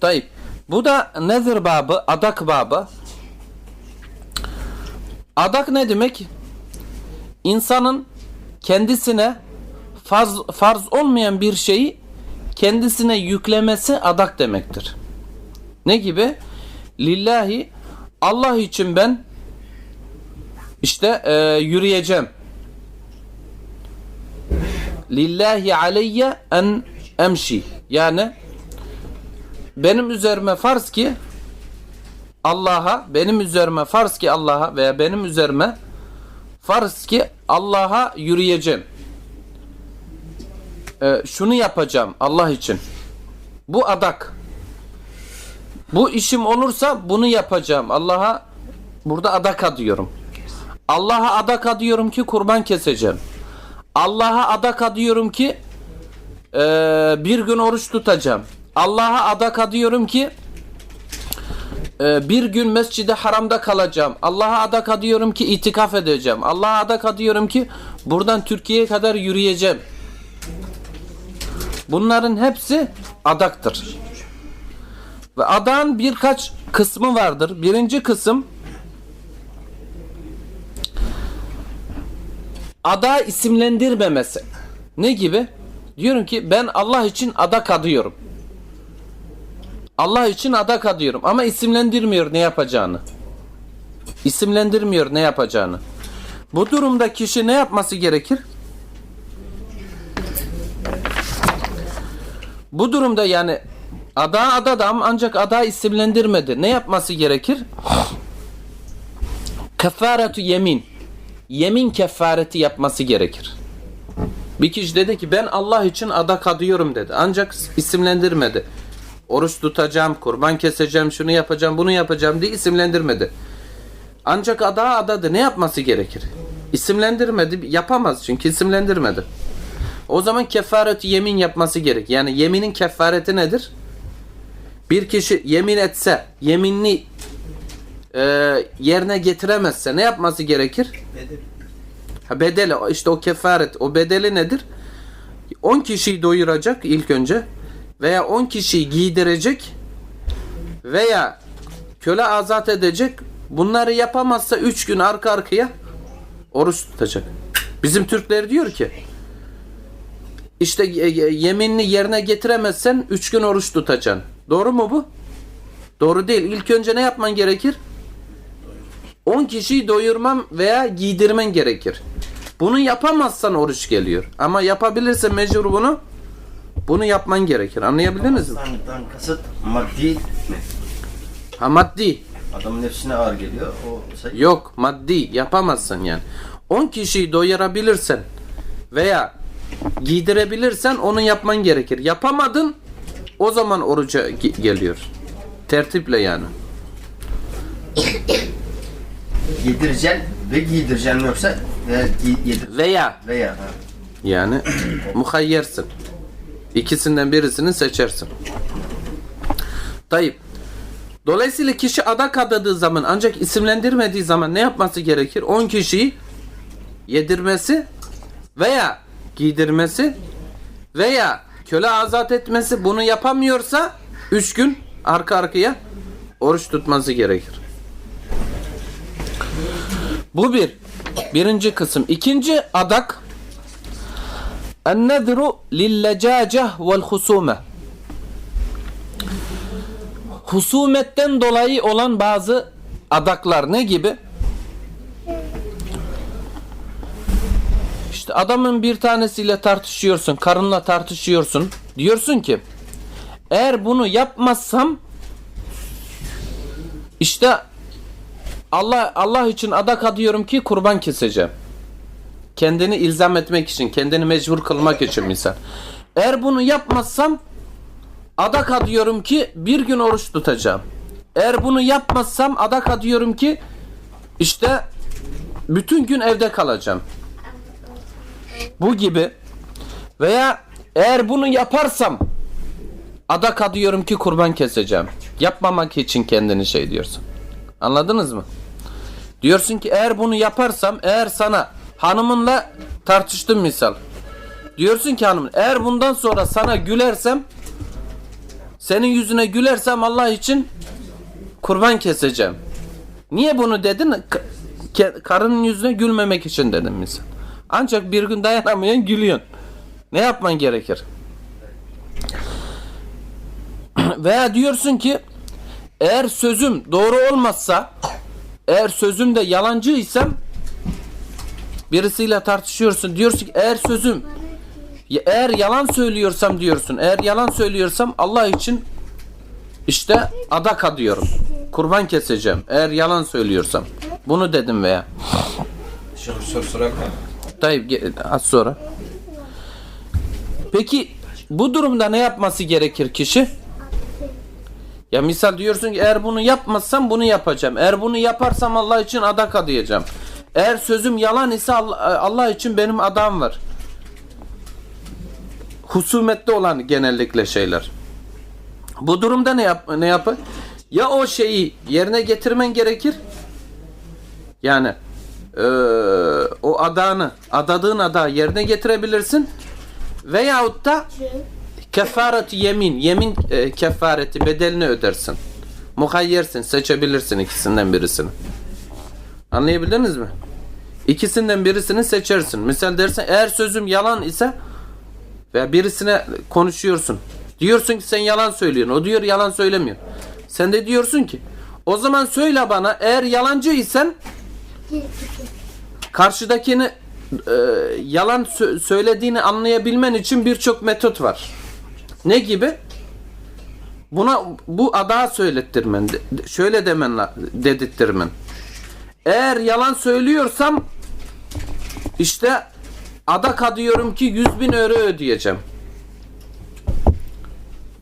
Tayyip. Bu da nezir babı, adak babı. Adak ne demek? İnsanın kendisine farz, farz olmayan bir şeyi kendisine yüklemesi adak demektir. Ne gibi? Lillahi Allah için ben işte e, yürüyeceğim. Lillahi aleyye en emşi. Yani benim üzerime farz ki Allah'a benim üzerime farz ki Allah'a veya benim üzerime farz ki Allah'a yürüyeceğim. Ee, şunu yapacağım Allah için. Bu adak. Bu işim olursa bunu yapacağım. Allah'a burada adak adıyorum. Allah'a adak adıyorum ki kurban keseceğim. Allah'a adak adıyorum ki eee, bir gün oruç tutacağım. Allah'a adak adıyorum ki eee, bir gün mescide haramda kalacağım. Allah'a adak adıyorum ki itikaf edeceğim. Allah'a adak adıyorum ki buradan Türkiye'ye kadar yürüyeceğim. Bunların hepsi adaktır. Ve adağın birkaç kısmı vardır. Birinci kısım ada isimlendirmemesi. Ne gibi? Diyorum ki ben Allah için adak adıyorum. Allah için adak adıyorum ama isimlendirmiyor ne yapacağını. İsimlendirmiyor ne yapacağını. Bu durumda kişi ne yapması gerekir? Bu durumda yani ada adadam ancak ada isimlendirmedi. Ne yapması gerekir? Kefaretu yemin. Yemin kefareti yapması gerekir. Bir kişi dedi ki ben Allah için adak adıyorum dedi. Ancak isimlendirmedi. Oruç tutacağım, kurban keseceğim, şunu yapacağım, bunu yapacağım diye isimlendirmedi. Ancak ada adadı. Ne yapması gerekir? İsimlendirmedi. Yapamaz çünkü isimlendirmedi. O zaman kefaret yemin yapması gerek. Yani yeminin kefareti nedir? Bir kişi yemin etse, yeminini e, yerine getiremezse ne yapması gerekir? Ha, bedeli işte o kefaret o bedeli nedir? 10 kişiyi doyuracak ilk önce veya 10 kişiyi giydirecek veya köle azat edecek. Bunları yapamazsa 3 gün arka arkaya oruç tutacak. Bizim Türkler diyor ki işte ye- ye- yeminini yerine getiremezsen 3 gün oruç tutacaksın. Doğru mu bu? Doğru değil. İlk önce ne yapman gerekir? 10 kişiyi doyurmam veya giydirmen gerekir. Bunu yapamazsan oruç geliyor. Ama yapabilirsen mecbur bunu bunu yapman gerekir. Anlayabildiniz mi? Sandıktan kasıt maddi mi? Ha maddi. Adamın nefsine ağır geliyor. O sayı Yok maddi yapamazsın yani. 10 kişiyi doyurabilirsen veya giydirebilirsen onu yapman gerekir. Yapamadın o zaman oruca ge- geliyor. Tertiple yani. yedireceksin ve giydireceksin yoksa veya giy- yedir Veya veya ha. yani muhayyersin. İkisinden birisini seçersin. Tayyip. Dolayısıyla kişi adak adadığı zaman ancak isimlendirmediği zaman ne yapması gerekir? 10 kişiyi yedirmesi veya giydirmesi veya köle azat etmesi bunu yapamıyorsa 3 gün arka arkaya oruç tutması gerekir. Bu bir. Birinci kısım. İkinci adak en-nezru lillecaceh vel husume. Husumetten dolayı olan bazı adaklar ne gibi? İşte adamın bir tanesiyle tartışıyorsun, karınla tartışıyorsun. Diyorsun ki eğer bunu yapmazsam işte Allah Allah için adak adıyorum ki kurban keseceğim kendini ilzam etmek için, kendini mecbur kılmak için misal. Eğer bunu yapmazsam adak adıyorum ki bir gün oruç tutacağım. Eğer bunu yapmazsam adak adıyorum ki işte bütün gün evde kalacağım. Bu gibi veya eğer bunu yaparsam adak adıyorum ki kurban keseceğim. Yapmamak için kendini şey diyorsun. Anladınız mı? Diyorsun ki eğer bunu yaparsam eğer sana hanımınla tartıştım misal. Diyorsun ki hanımın eğer bundan sonra sana gülersem senin yüzüne gülersem Allah için kurban keseceğim. Niye bunu dedin? Karının yüzüne gülmemek için dedim misal. Ancak bir gün dayanamayan gülüyorsun. Ne yapman gerekir? Veya diyorsun ki eğer sözüm doğru olmazsa eğer sözümde yalancıysam birisiyle tartışıyorsun diyorsun ki eğer sözüm eğer yalan söylüyorsam diyorsun eğer yalan söylüyorsam Allah için işte adak adıyorum kurban keseceğim eğer yalan söylüyorsam bunu dedim veya Şu soru sorabilir miyim? Tayyip az sonra peki bu durumda ne yapması gerekir kişi ya misal diyorsun ki eğer bunu yapmazsam bunu yapacağım. Eğer bunu yaparsam Allah için adak adayacağım. Eğer sözüm yalan ise Allah, Allah için benim adam var. Husumette olan genellikle şeyler. Bu durumda ne yap ne yapar? Ya o şeyi yerine getirmen gerekir. Yani eee, o adağını, adadığın adağı yerine getirebilirsin. Veyahut da kefareti yemin, yemin e, kefareti bedelini ödersin. Muhayyersin, seçebilirsin ikisinden birisini. Anlayabildiniz mi? İkisinden birisini seçersin. Misal dersen eğer sözüm yalan ise veya birisine konuşuyorsun. Diyorsun ki sen yalan söylüyorsun. O diyor yalan söylemiyor. Sen de diyorsun ki o zaman söyle bana eğer yalancıysan karşıdakini e, yalan sö- söylediğini anlayabilmen için birçok metot var. Ne gibi? Buna bu ada söylettirmen. Şöyle demen dedirttirmen. Eğer yalan söylüyorsam işte adak adıyorum ki 100 bin euro ödeyeceğim.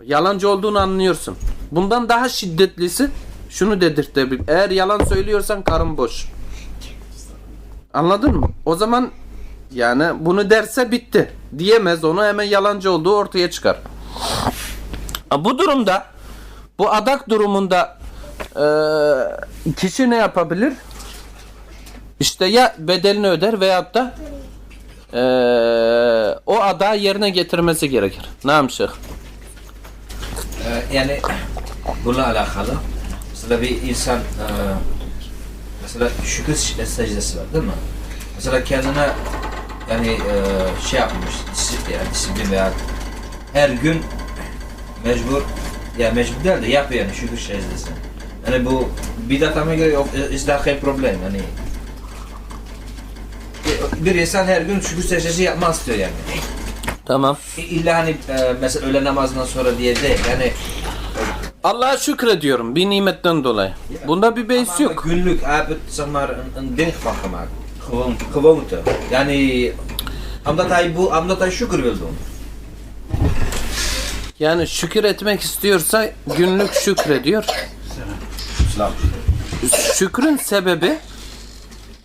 Yalancı olduğunu anlıyorsun. Bundan daha şiddetlisi şunu dedirtebilir. Eğer yalan söylüyorsan karın boş. Anladın mı? O zaman yani bunu derse bitti. Diyemez onu hemen yalancı olduğu ortaya çıkar. Bu durumda bu adak durumunda kişi ne yapabilir? İşte ya bedelini öder veyahut da eee, o adağı yerine getirmesi gerekir. Ne yapmış? Ee, yani bununla alakalı mesela bir insan e, mesela şükür secdesi var değil mi? Mesela kendine yani e, şey yapmış disiplin, yani disiplin veya her gün mecbur ya mecbur değil de yapıyor yani şükür secdesi. Yani bu bidat göre yok, is dahil problem yani. Bir- insan her gün şükür secdesi yapmak istiyor yani. Tamam. İlla hani e, mesela öğle namazından sonra diye değil yani Allah'a şükrediyorum bir nimetten dolayı. Bunda bir beis yok. Günlük zeg maar een, ding van gemaakt. Gewoon gewoonte. Yani omdat hij, bu, omdat hij şükür wil doen. Yani şükür etmek istiyorsa günlük şükrediyor. Islam. Şükrün sebebi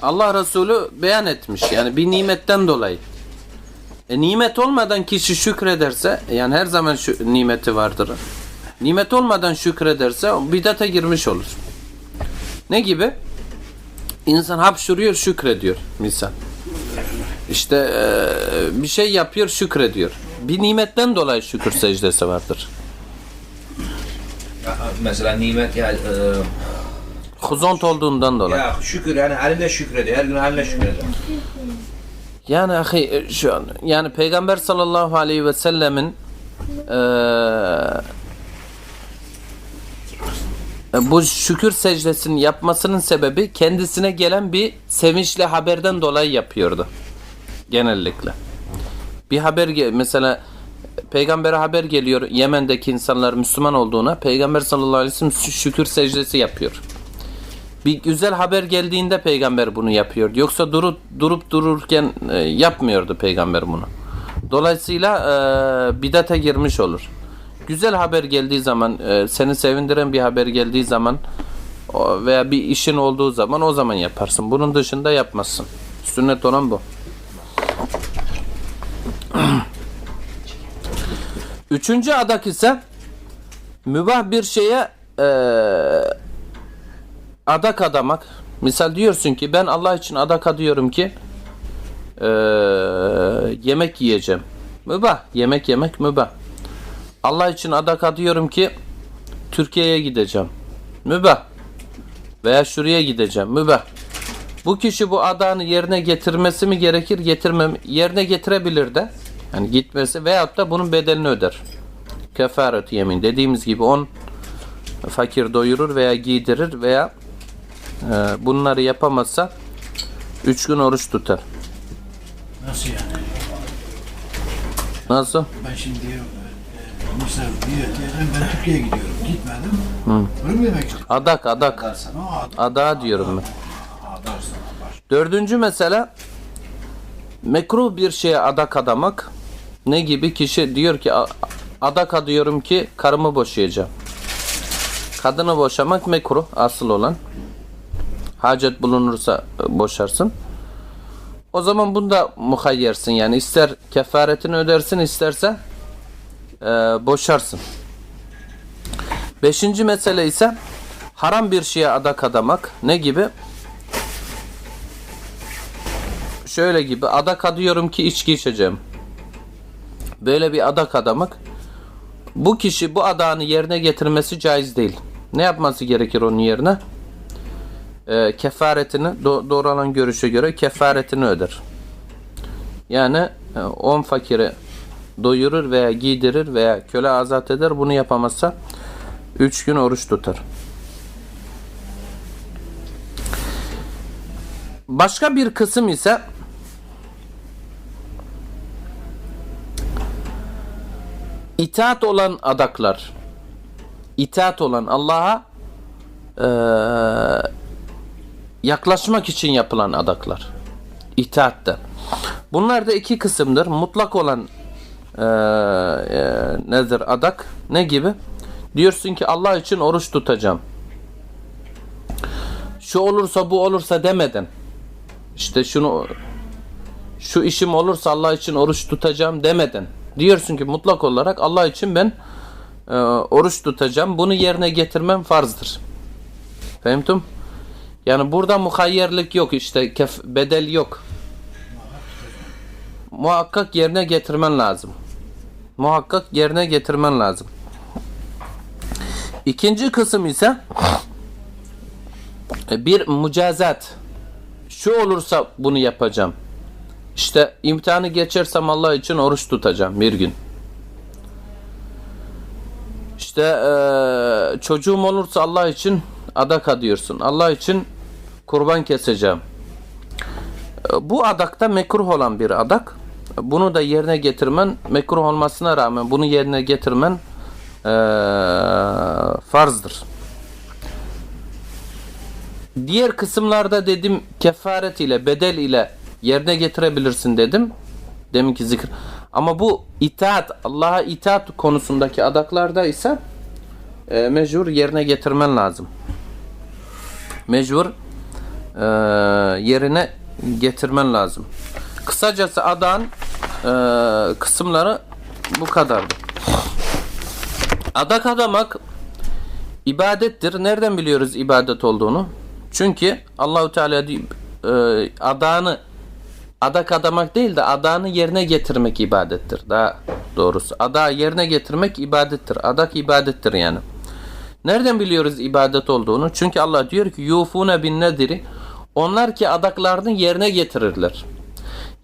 Allah Resulü beyan etmiş. Yani bir nimetten dolayı. E, nimet olmadan kişi şükrederse yani her zaman şu nimeti vardır. Nimet olmadan şükrederse o bidate girmiş olur. Ne gibi? İnsan hapşuruyor şükrediyor misal. İşte e, bir şey yapıyor şükrediyor. Bir nimetten dolayı şükür secdesi vardır. Mesela nimet ya, e, Huzont olduğundan dolayı. ya şükür yani haline şükrediyor. Her gün haline şükrediyor. Yani ahi e, şu an yani Peygamber sallallahu aleyhi ve sellemin eee, e, bu şükür secdesini yapmasının sebebi kendisine gelen bir sevinçli haberden dolayı yapıyordu. Genellikle. Bir haber mesela Peygamber'e haber geliyor Yemen'deki insanlar Müslüman olduğuna Peygamber sallallahu aleyhi ve sellem şü- şükür secdesi yapıyor. Bir güzel haber geldiğinde peygamber bunu yapıyor. Yoksa durup durup dururken e, yapmıyordu peygamber bunu. Dolayısıyla e, bidate girmiş olur. Güzel haber geldiği zaman, e, seni sevindiren bir haber geldiği zaman veya bir işin olduğu zaman o zaman yaparsın. Bunun dışında yapmazsın. Sünnet olan bu. Üçüncü adak ise mübah bir şeye e, adak adamak. Misal diyorsun ki ben Allah için adak adıyorum ki eee, yemek yiyeceğim. Mübah. Yemek yemek mübah. Allah için adak adıyorum ki Türkiye'ye gideceğim. Mübah. Veya şuraya gideceğim. Mübah. Bu kişi bu adağını yerine getirmesi mi gerekir, getirmem yerine getirebilir de. Yani gitmesi veyahut da bunun bedelini öder. Kefaret yemin. Dediğimiz gibi on fakir doyurur veya giydirir veya e, bunları yapamazsa üç gün oruç tutar. Nasıl yani? Nasıl? Ben şimdi e, e, Mısır diyor, diyelim ben Türkiye'ye gidiyorum. Gitmedim. Öyle mi demek istiyorsun? Adak adak. Ha, Ada diyorum ben. adarsın. Dördüncü mesele mekruh bir şeye adak adamak. Ne gibi? Kişi diyor ki "A- adak adıyorum ki karımı boşayacağım. Kadını boşamak mekruh asıl olan. Hacet bulunursa e, boşarsın. O zaman bunda muhayyersin yani ister kefaretini ödersin isterse e, boşarsın. Beşinci mesele ise haram bir şeye adak adamak. Ne gibi? şöyle gibi adak adıyorum ki içki içeceğim. Böyle bir adak adamak. Bu kişi bu adağını yerine getirmesi caiz değil. Ne yapması gerekir onun yerine? Ee, kefaretini do- doğru olan görüşe göre kefaretini öder. Yani 10 fakiri doyurur veya giydirir veya köle azat eder. Bunu yapamazsa 3 gün oruç tutar. Başka bir kısım ise itaat olan adaklar. İtaat olan Allah'a eee, yaklaşmak için yapılan adaklar. İtaatten. Bunlar da iki kısımdır. Mutlak olan eee, eee, nedir adak? Ne gibi? Diyorsun ki Allah için oruç tutacağım. Şu olursa bu olursa demeden. İşte şunu şu işim olursa Allah için oruç tutacağım demeden. Diyorsun ki mutlak olarak Allah için ben e, oruç tutacağım. Bunu yerine getirmem farzdır. Fehmtum? Yani burada muhayyerlik yok işte kef, bedel yok. Muhakkak yerine getirmen lazım. Muhakkak yerine getirmen lazım. İkinci kısım ise e, bir mücazat. Şu olursa bunu yapacağım. İşte imtihanı geçersem Allah için oruç tutacağım bir gün. İşte eee, çocuğum olursa Allah için adak adıyorsun. Allah için kurban keseceğim. E, Bu adakta mekruh olan bir adak. Bunu da yerine getirmen mekruh olmasına rağmen bunu yerine getirmen eee, farzdır. Diğer kısımlarda dedim kefaret ile bedel ile yerine getirebilirsin dedim. Deminki zikir. Ama bu itaat Allah'a itaat konusundaki adaklarda ise e, mecbur yerine getirmen lazım. Mecbur e, yerine getirmen lazım. Kısacası adağın e, kısımları bu kadardı. Adak adamak ibadettir. Nereden biliyoruz ibadet olduğunu? Çünkü Allahu Teala e, adağını adak adamak değil de adağını yerine getirmek ibadettir. Daha doğrusu adağı yerine getirmek ibadettir. Adak ibadettir yani. Nereden biliyoruz ibadet olduğunu? Çünkü Allah diyor ki yufune bin nediri onlar ki adaklarını yerine getirirler.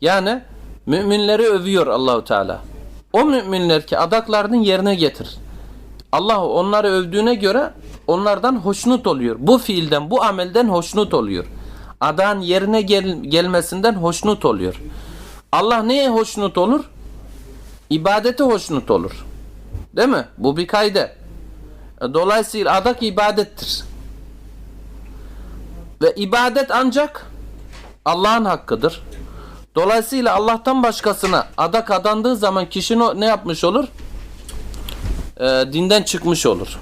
Yani müminleri övüyor Allahu Teala. O müminler ki adaklarını yerine getirir. Allah onları övdüğüne göre onlardan hoşnut oluyor. Bu fiilden, bu amelden hoşnut oluyor. Adan yerine gel- gelmesinden hoşnut oluyor. Allah neye hoşnut olur? İbadete hoşnut olur. Değil mi? Bu bir kayde. Dolayısıyla adak ibadettir. Ve ibadet ancak Allah'ın hakkıdır. Dolayısıyla Allah'tan başkasına adak adandığı zaman kişi ne yapmış olur? E, dinden çıkmış olur.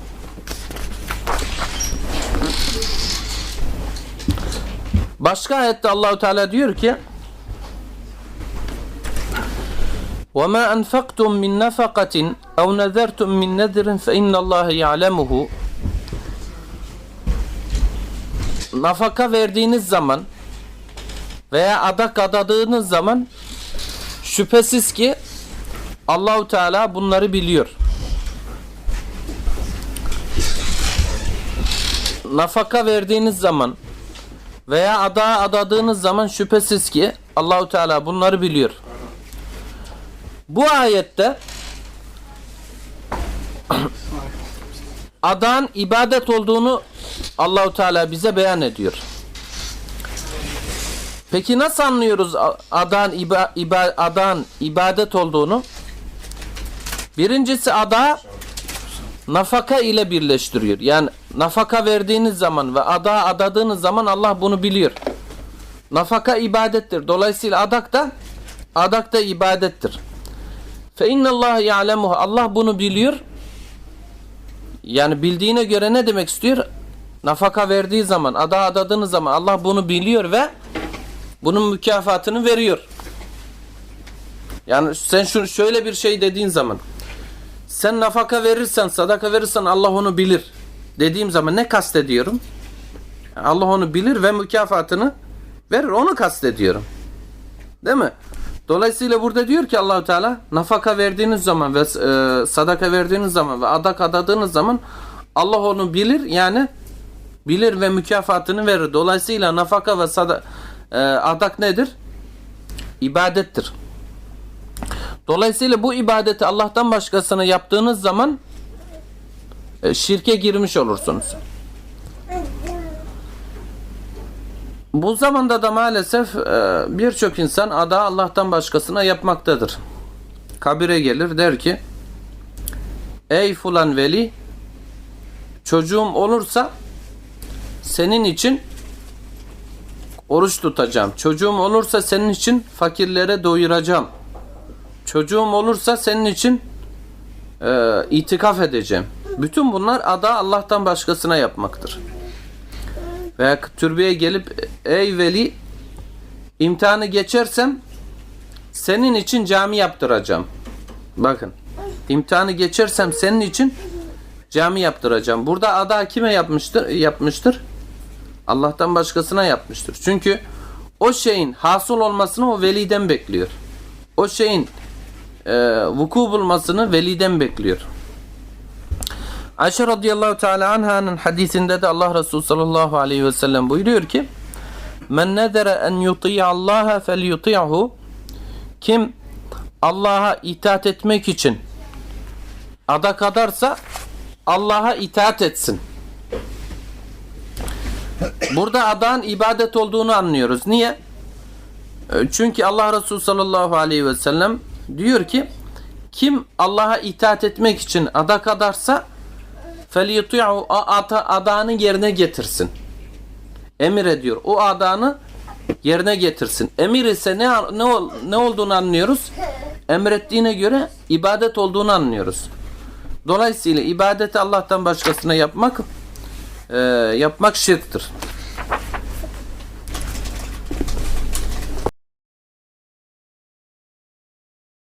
Başka ayette Allahu Teala diyor ki: "Ve ma enfaktum min nafaqatin aw nadartum min nadrin fe innallaha ya'lemuhu nafaka verdiğiniz zaman veya adak adadığınız zaman şüphesiz ki Allahu Teala bunları biliyor. Nafaka verdiğiniz zaman veya ada adadığınız zaman şüphesiz ki Allahu Teala bunları biliyor. Bu ayette adan ibadet olduğunu Allahu Teala bize beyan ediyor. Peki nasıl anlıyoruz adan iba, iba- adan ibadet olduğunu? Birincisi ada nafaka ile birleştiriyor. Yani nafaka verdiğiniz zaman ve ada adadığınız zaman Allah bunu biliyor. Nafaka ibadettir. Dolayısıyla adak da adak da ibadettir. Fe innallaha ya'lemuhu. Allah bunu biliyor. Yani bildiğine göre ne demek istiyor? Nafaka verdiği zaman, ada adadığınız zaman Allah bunu biliyor ve bunun mükafatını veriyor. Yani sen şu şöyle bir şey dediğin zaman sen nafaka verirsen, sadaka verirsen Allah onu bilir. Dediğim zaman ne kastediyorum? Allah onu bilir ve mükafatını verir. Onu kastediyorum. Değil mi? Dolayısıyla burada diyor ki Allahu Teala nafaka verdiğiniz zaman ve e, sadaka verdiğiniz zaman ve adak adadığınız zaman Allah onu bilir yani bilir ve mükafatını verir. Dolayısıyla nafaka ve sada, e, adak nedir? İbadettir. Dolayısıyla bu ibadeti Allah'tan başkasına yaptığınız zaman e, şirke girmiş olursunuz. Bu zamanda da maalesef e, birçok insan ada Allah'tan başkasına yapmaktadır. Kabire gelir der ki Ey fulan veli çocuğum olursa senin için oruç tutacağım. Çocuğum olursa senin için fakirlere doyuracağım. Çocuğum olursa senin için e, itikaf edeceğim. Bütün bunlar ada Allah'tan başkasına yapmaktır. Veya türbeye gelip ey veli imtihanı geçersem senin için cami yaptıracağım. Bakın imtihanı geçersem senin için cami yaptıracağım. Burada ada kime yapmıştır? Yapmıştır. Allah'tan başkasına yapmıştır. Çünkü o şeyin hasıl olmasını o veliden bekliyor. O şeyin e, vuku bulmasını veliden bekliyor. Ayşe radıyallahu teala anha'nın hadisinde de Allah Resulü sallallahu aleyhi ve sellem buyuruyor ki Men nedere en yuti'a Allah'a fel yuti'hu Kim Allah'a itaat etmek için adak adarsa Allah'a itaat etsin. Burada adan ibadet olduğunu anlıyoruz. Niye? E, Çünkü Allah Resulü sallallahu aleyhi ve sellem diyor ki kim Allah'a itaat etmek için adak adarsa فَلْيُطِعُ o ata adanı yerine getirsin. Emir ediyor. O adanı yerine getirsin. Emir ise ne ne, ol- ne olduğunu anlıyoruz. Emrettiğine göre ibadet olduğunu anlıyoruz. Dolayısıyla ibadeti Allah'tan başkasına yapmak e, yapmak şirktir.